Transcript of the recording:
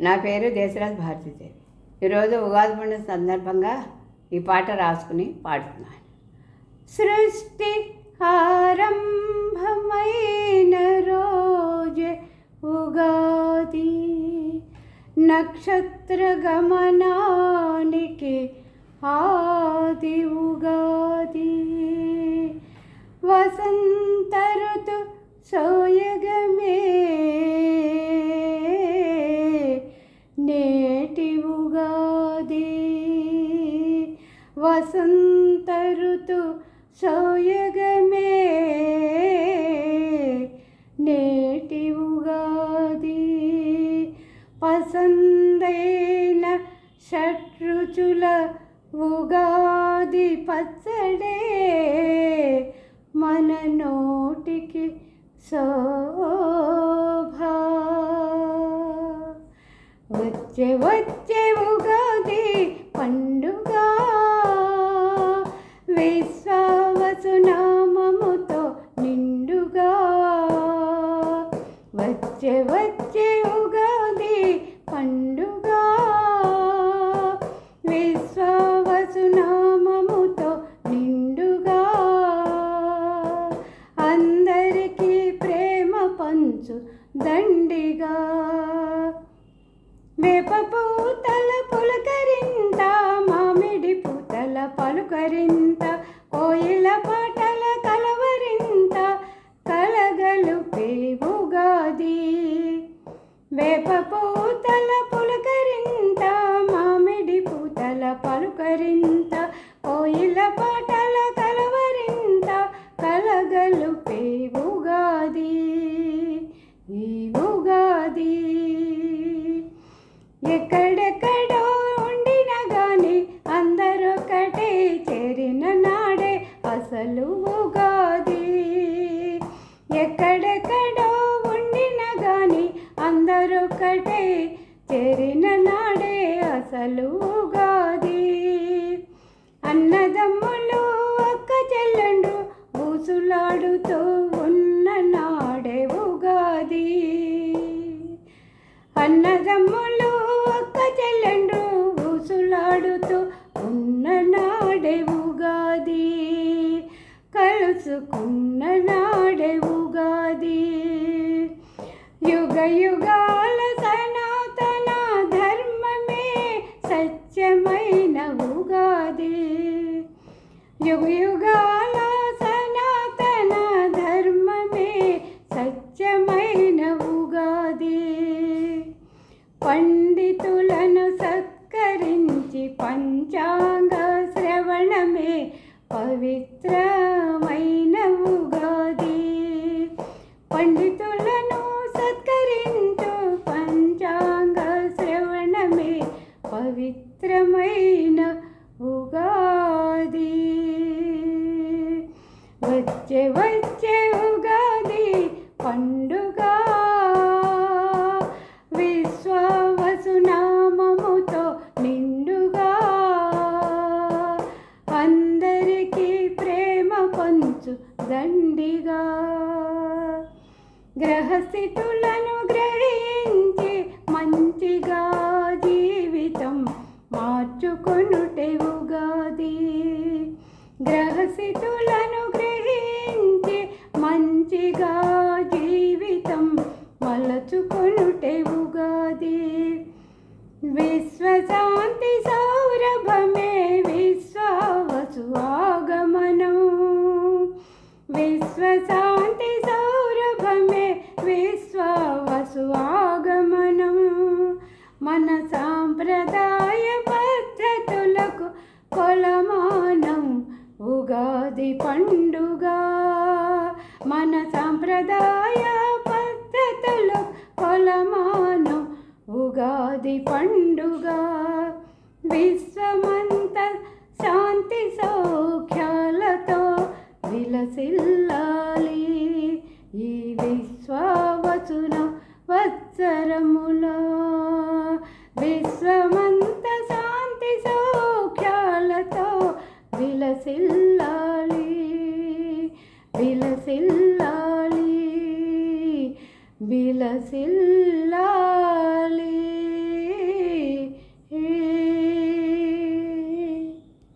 నా పేరు దేశరాజ్ భారతీదేవి. ఈరోజు ఉగాది పండుగ సందర్భంగా ఈ పాట రాసుకుని పాడుతున్నాను. సృష్టి ఆరంభమైన రోజే ఉగాది. నక్షత్ర గమనానికి ఆది ఉగాది. వసంత ఋతు సోయగమే సోయగమే నేటి ఉగాది పసందైన షట్రుచుల ఉగాది పచ్చడే మన నోటికి సో పంచు దండిగా వేప పూతల పులకరింత మామిడి పూతల పలుకరింత కోయిల పాటల కలవరింత కలగలు పేవుగాది వేప పూతల పులకరింత మామిడి పూతల పలుకరింత అందరొకటే చేరిన నాడే అసలు ఉగాది. అన్నదమ్ములు ఒక్క చెల్లండు ఊసులాడుతూ ఉన్న నాడే ఉగాది. అన్నదమ్ములు ఒక్క చెల్లెండు ఊసులాడుతూ ఉన్న నాడే ఉగాది. కలుసుకున్న యుగ సనాతన ధర్మమే సత్యమైన ఉగాది. యుగయుగాల సనాతన ధర్మమే సత్యమైన ఉగాది. పండితులను సత్కరించి పంచాంగ శ్రవణమే పవిత్ర వచ్చే వచ్చే ఉగాది పండుగ. విశ్వవసునామముతో నిండుగా. అందరికీ ప్రేమ పంచు దండిగా. గ్రహస్థితులను గ్రహించి మంచిగా జీవితం మార్చుకొనుటే ఉగాది. గ్రహస్థితులను గ్రహించి మంచిగా జీవితం మలచుకొనుటే ఉగాది. విశ్వశాంతి సౌరభమే విశ్వావసు ఆగమనం. విశ్వశా పండుగ. మన సంప్రదాయ పద్ధతులు కొలమానం ఉగాది పండుగ. విశ్వ വിലസില്ല